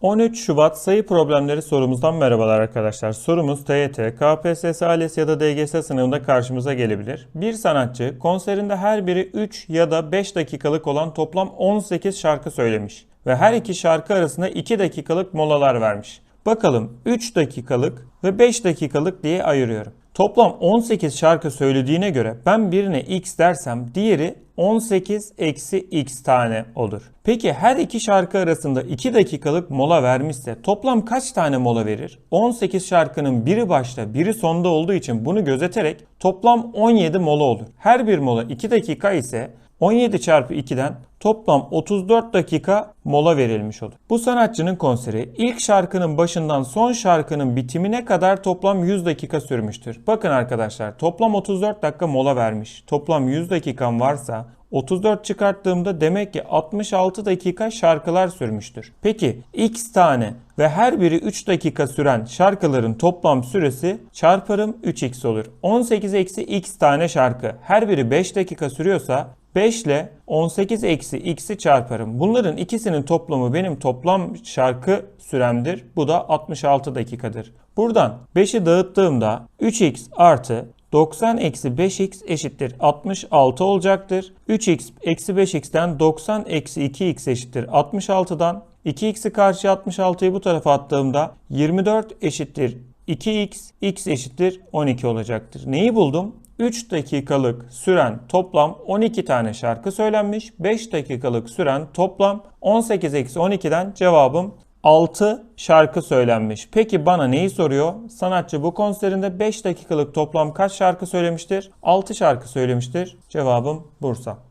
13 Şubat sayı problemleri sorumuzdan merhabalar arkadaşlar. Sorumuz TYT, KPSS, ALES ya da DGS sınavında karşımıza gelebilir. Bir sanatçı konserinde her biri 3 ya da 5 dakikalık olan toplam 18 şarkı söylemiş ve her iki şarkı arasında 2 dakikalık molalar vermiş. Bakalım 3 dakikalık ve 5 dakikalık diye ayırıyorum. Toplam 18 şarkı söylediğine göre ben birine x dersem diğeri 18 eksi x tane olur. Peki her iki şarkı arasında 2 dakikalık mola vermişse toplam kaç tane mola verir? 18 şarkının biri başta biri sonda olduğu için bunu gözeterek toplam 17 mola olur. Her bir mola 2 dakika ise 17 çarpı 2'den toplam 34 dakika mola verilmiş olur. Bu sanatçının konseri ilk şarkının başından son şarkının bitimine kadar toplam 100 dakika sürmüştür. Bakın arkadaşlar toplam 34 dakika mola vermiş. Toplam 100 dakikam varsa 34 çıkarttığımda demek ki 66 dakika şarkılar sürmüştür. Peki x tane ve her biri 3 dakika süren şarkıların toplam süresi çarparım 3x olur. 18 eksi x tane şarkı her biri 5 dakika sürüyorsa 5 ile 18 eksi x'i çarparım. Bunların ikisinin toplamı benim toplam şarkı süremdir. Bu da 66 dakikadır. Buradan 5'i dağıttığımda 3x artı 90 eksi 5x eşittir 66 olacaktır. 3x eksi 5x'ten 90 eksi 2x eşittir 66'dan. 2x'i karşıya 66'yı bu tarafa attığımda 24 eşittir 2x, x eşittir 12 olacaktır. Neyi buldum? 3 dakikalık süren toplam 12 tane şarkı söylenmiş. 5 dakikalık süren toplam 18 eksi 12'den cevabım 6 şarkı söylenmiş. Peki bana neyi soruyor? Sanatçı bu konserinde 5 dakikalık toplam kaç şarkı söylemiştir? 6 şarkı söylemiştir. Cevabım Bursa.